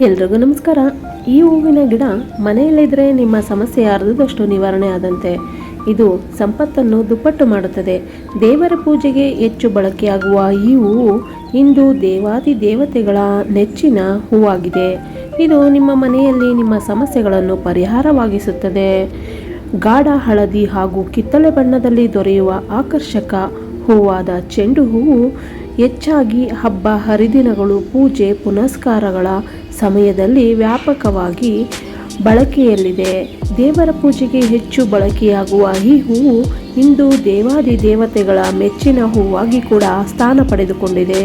ಎಲ್ರಿಗೂ ನಮಸ್ಕಾರ. ಈ ಹೂವಿನ ಗಿಡ ಮನೆಯಲ್ಲಿದ್ದರೆ ನಿಮ್ಮ ಸಮಸ್ಯೆ ಅರ್ಧದಷ್ಟು ನಿವಾರಣೆ ಆದಂತೆ. ಇದು ಸಂಪತ್ತನ್ನು ದುಪ್ಪಟ್ಟು ಮಾಡುತ್ತದೆ. ದೇವರ ಪೂಜೆಗೆ ಹೆಚ್ಚು ಬಳಕೆಯಾಗುವ ಈ ಹೂವು ಇಂದು ದೇವಾದಿ ದೇವತೆಗಳ ನೆಚ್ಚಿನ ಹೂವಾಗಿದೆ. ಇದು ನಿಮ್ಮ ಮನೆಯಲ್ಲಿ ನಿಮ್ಮ ಸಮಸ್ಯೆಗಳನ್ನು ಪರಿಹಾರವಾಗಿಸುತ್ತದೆ. ಗಾಢ ಹಳದಿ ಹಾಗೂ ಕಿತ್ತಳೆ ಬಣ್ಣದಲ್ಲಿ ದೊರೆಯುವ ಆಕರ್ಷಕ ಹೂವಾದ ಚೆಂಡು ಹೂವು ಹೆಚ್ಚಾಗಿ ಹಬ್ಬ ಹರಿದಿನಗಳು, ಪೂಜೆ, ಪುನಸ್ಕಾರಗಳ ಸಮಯದಲ್ಲಿ ವ್ಯಾಪಕವಾಗಿ ಬಳಕೆಯಲ್ಲಿದೆ. ದೇವರ ಪೂಜೆಗೆ ಹೆಚ್ಚು ಬಳಕೆಯಾಗುವ ಈ ಹೂವು ಇಂದು ದೇವಾದಿ ದೇವತೆಗಳ ಮೆಚ್ಚಿನ ಹೂವಾಗಿ ಕೂಡ ಸ್ಥಾನ ಪಡೆದುಕೊಂಡಿದೆ.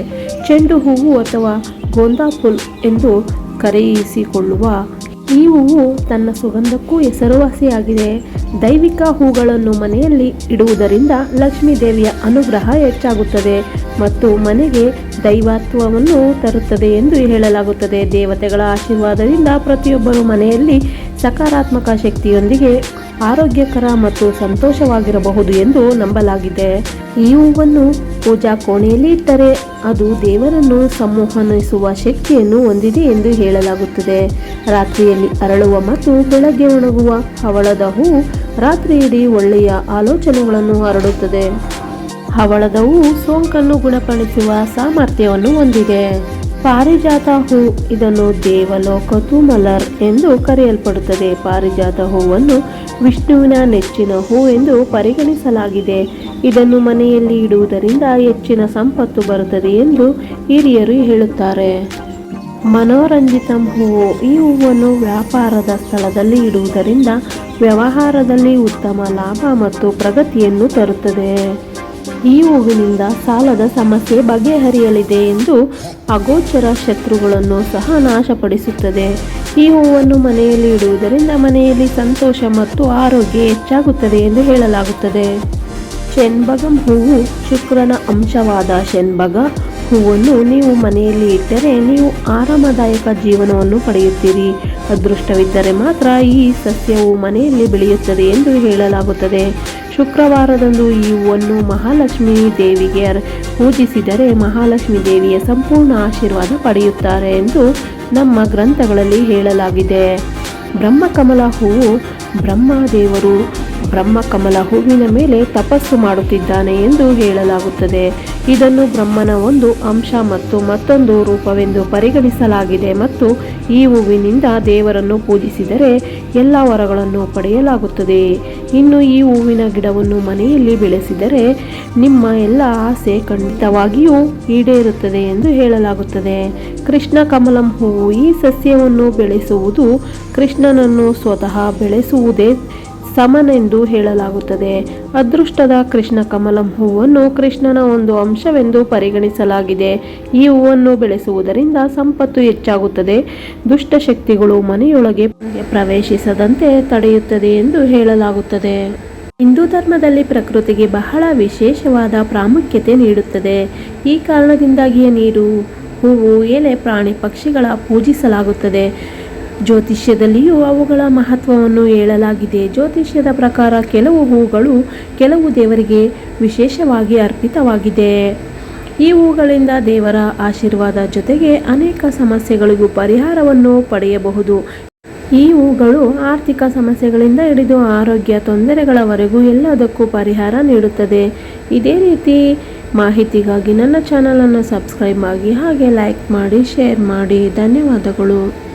ಚೆಂಡು ಹೂವು ಅಥವಾ ಗೋಂದಾಪುಲ್ ಎಂದು ಕರೆಯಿಸಿಕೊಳ್ಳುವ ಈ ಹೂವು ತನ್ನ ಸುಗಂಧಕ್ಕೂ ಹೆಸರುವಾಸಿಯಾಗಿದೆ ದೈವಿಕ ಹೂಗಳನ್ನು ಮನೆಯಲ್ಲಿ ಇಡುವುದರಿಂದ ಲಕ್ಷ್ಮೀ ದೇವಿಯ ಅನುಗ್ರಹ ಹೆಚ್ಚಾಗುತ್ತದೆ ಮತ್ತು ಮನೆಗೆ ದೈವತ್ವವನ್ನು ತರುತ್ತದೆ ಎಂದು ಹೇಳಲಾಗುತ್ತದೆ. ದೇವತೆಗಳ ಆಶೀರ್ವಾದದಿಂದ ಪ್ರತಿಯೊಬ್ಬರು ಮನೆಯಲ್ಲಿ ಸಕಾರಾತ್ಮಕ ಶಕ್ತಿಯೊಂದಿಗೆ ಆರೋಗ್ಯಕರ ಮತ್ತು ಸಂತೋಷವಾಗಿರಬಹುದು ಎಂದು ನಂಬಲಾಗಿದೆ. ಈ ಹೂವನ್ನು ಪೂಜಾ ಕೋಣೆಯಲ್ಲಿ ಇಟ್ಟರೆ ಅದು ದೇವರನ್ನು ಸಂಮೋಹನಿಸುವ ಶಕ್ತಿಯನ್ನು ಹೊಂದಿದೆ ಎಂದು ಹೇಳಲಾಗುತ್ತದೆ. ರಾತ್ರಿಯಲ್ಲಿ ಅರಳುವ ಮತ್ತು ಬೆಳಗ್ಗೆ ಒಣಗುವ ಹವಳದ ಹೂ ರಾತ್ರಿಯಿಡೀ ಒಳ್ಳೆಯ ಆಲೋಚನೆಗಳನ್ನು ಹರಡುತ್ತದೆ. ಹವಳದ ಹೂವು ಸೋಂಕನ್ನು ಗುಣಪಡಿಸುವ ಸಾಮರ್ಥ್ಯವನ್ನು ಹೊಂದಿದೆ. ಪಾರಿಜಾತ ಹೂ ಇದನ್ನು ದೇವಲೋಕ ತುಮಲರ್ ಎಂದು ಕರೆಯಲ್ಪಡುತ್ತದೆ. ಪಾರಿಜಾತ ಹೂವನ್ನು ವಿಷ್ಣುವಿನ ನೆಚ್ಚಿನ ಹೂ ಎಂದು ಪರಿಗಣಿಸಲಾಗಿದೆ. ಇದನ್ನು ಮನೆಯಲ್ಲಿ ಇಡುವುದರಿಂದ ಹೆಚ್ಚಿನ ಸಂಪತ್ತು ಬರುತ್ತದೆ ಎಂದು ಹಿರಿಯರು ಹೇಳುತ್ತಾರೆ. ಮನೋರಂಜಿತಂ ಹೂವು ಈ ಹೂವನ್ನು ವ್ಯಾಪಾರದ ಸ್ಥಳದಲ್ಲಿ ಇಡುವುದರಿಂದ ವ್ಯವಹಾರದಲ್ಲಿ ಉತ್ತಮ ಲಾಭ ಮತ್ತು ಪ್ರಗತಿಯನ್ನು ತರುತ್ತದೆ. ಈ ಹೂವಿನಿಂದ ಸಾಲದ ಸಮಸ್ಯೆ ಬಗೆಹರಿಯಲಿದೆ ಎಂದು ಅಗೋಚರ ಶತ್ರುಗಳನ್ನು ಸಹ ನಾಶಪಡಿಸುತ್ತದೆ. ಈ ಹೂವನ್ನು ಮನೆಯಲ್ಲಿ ಇಡುವುದರಿಂದ ಮನೆಯಲ್ಲಿ ಸಂತೋಷ ಮತ್ತು ಆರೋಗ್ಯ ಹೆಚ್ಚಾಗುತ್ತದೆ ಎಂದು ಹೇಳಲಾಗುತ್ತದೆ. ಶೆನ್ಬಗಂ ಹೂವು ಶುಕ್ರನ ಅಂಶವಾದ ಶೆನ್ಬಗ ಹೂವನ್ನು ನೀವು ಮನೆಯಲ್ಲಿ ಇಟ್ಟರೆ ನೀವು ಆರಾಮದಾಯಕ ಜೀವನವನ್ನು ಪಡೆಯುತ್ತೀರಿ. ಅದೃಷ್ಟವಿದ್ದರೆ ಮಾತ್ರ ಈ ಸಸ್ಯವು ಮನೆಯಲ್ಲಿ ಬೆಳೆಯುತ್ತದೆ ಎಂದು ಹೇಳಲಾಗುತ್ತದೆ. ಶುಕ್ರವಾರದಂದು ಈ ಹೂವನ್ನು ಮಹಾಲಕ್ಷ್ಮಿ ದೇವಿಗೆ ಪೂಜಿಸಿದರೆ ಮಹಾಲಕ್ಷ್ಮಿ ದೇವಿಯ ಸಂಪೂರ್ಣ ಆಶೀರ್ವಾದ ಪಡೆಯುತ್ತಾರೆ ಎಂದು ನಮ್ಮ ಗ್ರಂಥಗಳಲ್ಲಿ ಹೇಳಲಾಗಿದೆ. ಬ್ರಹ್ಮಕಮಲ ಹೂವು ಬ್ರಹ್ಮದೇವರು ಬ್ರಹ್ಮಕಮಲ ಹೂವಿನ ಮೇಲೆ ತಪಸ್ಸು ಮಾಡುತ್ತಿದ್ದಾನೆ ಎಂದು ಹೇಳಲಾಗುತ್ತದೆ. ಇದನ್ನು ಬ್ರಹ್ಮನ ಒಂದು ಅಂಶ ಮತ್ತು ಮತ್ತೊಂದು ರೂಪವೆಂದು ಪರಿಗಣಿಸಲಾಗಿದೆ ಮತ್ತು ಈ ಹೂವಿನಿಂದ ದೇವರನ್ನು ಪೂಜಿಸಿದರೆ ಎಲ್ಲ ವರಗಳನ್ನು ಪಡೆಯಲಾಗುತ್ತದೆ. ಇನ್ನು ಈ ಹೂವಿನ ಗಿಡವನ್ನು ಮನೆಯಲ್ಲಿ ಬೆಳೆಸಿದರೆ ನಿಮ್ಮ ಎಲ್ಲ ಆಸೆ ಖಂಡಿತವಾಗಿಯೂ ಈಡೇರುತ್ತದೆ ಎಂದು ಹೇಳಲಾಗುತ್ತದೆ. ಕೃಷ್ಣ ಕಮಲಂ ಹೂವು ಈ ಸಸ್ಯವನ್ನು ಬೆಳೆಸುವುದು ಕೃಷ್ಣನನ್ನು ಸ್ವತಃ ಬೆಳೆಸುವುದೇ ಸಮನೆಂದು ಹೇಳಲಾಗುತ್ತದೆ. ಅದೃಷ್ಟದ ಕೃಷ್ಣ ಕಮಲಂ ಹೂವನ್ನು ಕೃಷ್ಣನ ಒಂದು ಅಂಶವೆಂದು ಪರಿಗಣಿಸಲಾಗಿದೆ. ಈ ಹೂವನ್ನು ಬೆಳೆಸುವುದರಿಂದ ಸಂಪತ್ತು ಹೆಚ್ಚಾಗುತ್ತದೆ. ದುಷ್ಟಶಕ್ತಿಗಳು ಮನೆಯೊಳಗೆ ಪ್ರವೇಶಿಸದಂತೆ ತಡೆಯುತ್ತದೆ ಎಂದು ಹೇಳಲಾಗುತ್ತದೆ. ಹಿಂದೂ ಧರ್ಮದಲ್ಲಿ ಪ್ರಕೃತಿಗೆ ಬಹಳ ವಿಶೇಷವಾದ ಪ್ರಾಮುಖ್ಯತೆ ನೀಡುತ್ತದೆ. ಈ ಕಾರಣದಿಂದಾಗಿಯೇ ನೀರು, ಹೂವು, ಎಲೆ, ಪ್ರಾಣಿ ಪಕ್ಷಿಗಳ ಪೂಜಿಸಲಾಗುತ್ತದೆ. ಜ್ಯೋತಿಷ್ಯದಲ್ಲಿಯೂ ಅವುಗಳ ಮಹತ್ವವನ್ನು ಹೇಳಲಾಗಿದೆ. ಜ್ಯೋತಿಷ್ಯದ ಪ್ರಕಾರ ಕೆಲವು ಹೂಗಳು ಕೆಲವು ದೇವರಿಗೆ ವಿಶೇಷವಾಗಿ ಅರ್ಪಿತವಾಗಿದೆ. ಈ ಹೂಗಳಿಂದ ದೇವರ ಆಶೀರ್ವಾದ ಜೊತೆಗೆ ಅನೇಕ ಸಮಸ್ಯೆಗಳಿಗೂ ಪರಿಹಾರವನ್ನು ಪಡೆಯಬಹುದು. ಈ ಹೂಗಳು ಆರ್ಥಿಕ ಸಮಸ್ಯೆಗಳಿಂದ ಹಿಡಿದು ಆರೋಗ್ಯ ತೊಂದರೆಗಳವರೆಗೂ ಎಲ್ಲದಕ್ಕೂ ಪರಿಹಾರ ನೀಡುತ್ತದೆ. ಇದೇ ರೀತಿ ಮಾಹಿತಿಗಾಗಿ ನನ್ನ ಚಾನಲನ್ನು ಸಬ್ಸ್ಕ್ರೈಬ್ ಆಗಿ ಹಾಗೆ ಲೈಕ್ ಮಾಡಿ, ಶೇರ್ ಮಾಡಿ. ಧನ್ಯವಾದಗಳು.